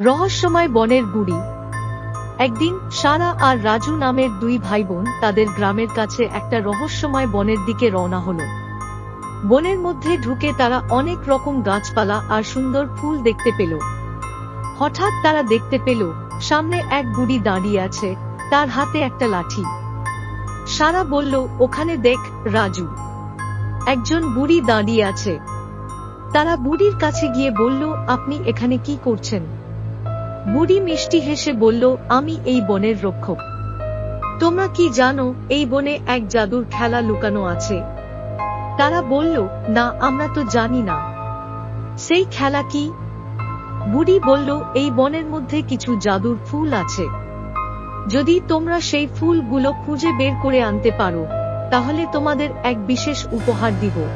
রহস্যময় বনের বুড়ি একদিন সারা আর রাজু নামের দুই ভাই বোন তাদের গ্রামের কাছে একটা রহস্যময় বনের দিকে রওনা হল। বনের মধ্যে ঢুকে তারা অনেক রকম গাছপালা আর সুন্দর ফুল দেখতে পেল। হঠাৎ তারা দেখতে পেল, সামনে এক বুড়ি দাঁড়িয়ে আছে, তার হাতে একটা লাঠি। সারা বলল, ওখানে দেখ, রাজু। একজন বুড়ি দাঁড়িয়ে আছে। তারা বুড়ির কাছে গিয়ে বলল, আপনি এখানে কি করছেন? বুড়ি মিষ্টি হেসে বলল, আমি এই বনের রক্ষক। তোমরা কি জানো, এই বনে এক জাদুর খেলা লুকানো আছে। তারা বলল, না, আমরা তো জানি না। সেই খেলা কি? বুড়ি বলল, এই বনের মধ্যে কিছু জাদুর ফুল আছে। যদি তোমরা সেই ফুলগুলো খুঁজে বের করে আনতে পারো, তাহলে তোমাদের এক বিশেষ উপহার দিব।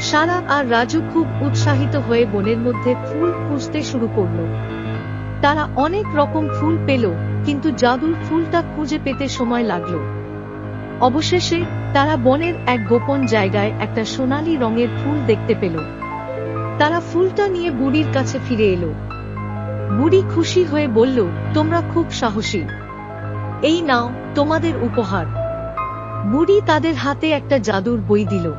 সারা আর রাজু খুব উৎসাহিত হয়ে বনের মধ্যে ফুল খুঁজতে শুরু করল। তারা অনেক রকম ফুল পেল, কিন্তু জাদুর ফুলটা খুঁজে পেতে সময় লাগল। অবশেষে তারা বনের এক গোপন জায়গায় একটা সোনালী রঙের ফুল দেখতে পেল। তারা ফুলটা নিয়ে বুড়ির কাছে ফিরে এলো। বুড়ি খুশি হয়ে বলল, তোমরা খুব সাহসী। এই নাও, তোমাদের উপহার। বুড়ি তাদের হাতে একটা জাদুর বই দিল।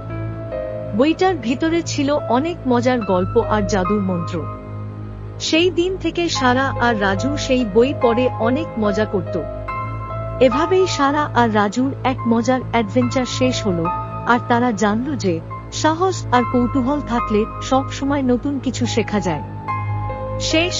বইটার ভিতরে ছিল অনেক মজার গল্প আর জাদুর মন্ত্র। সেই দিন থেকে সারা আর রাজু সেই বই পড়ে অনেক মজা করত। এভাবেই সারা আর রাজুর এক মজার অ্যাডভেঞ্চার শেষ হলো, আর তারা জানল যে সাহস আর কৌতূহল থাকলে সব সময় নতুন কিছু শেখা যায়। শেষ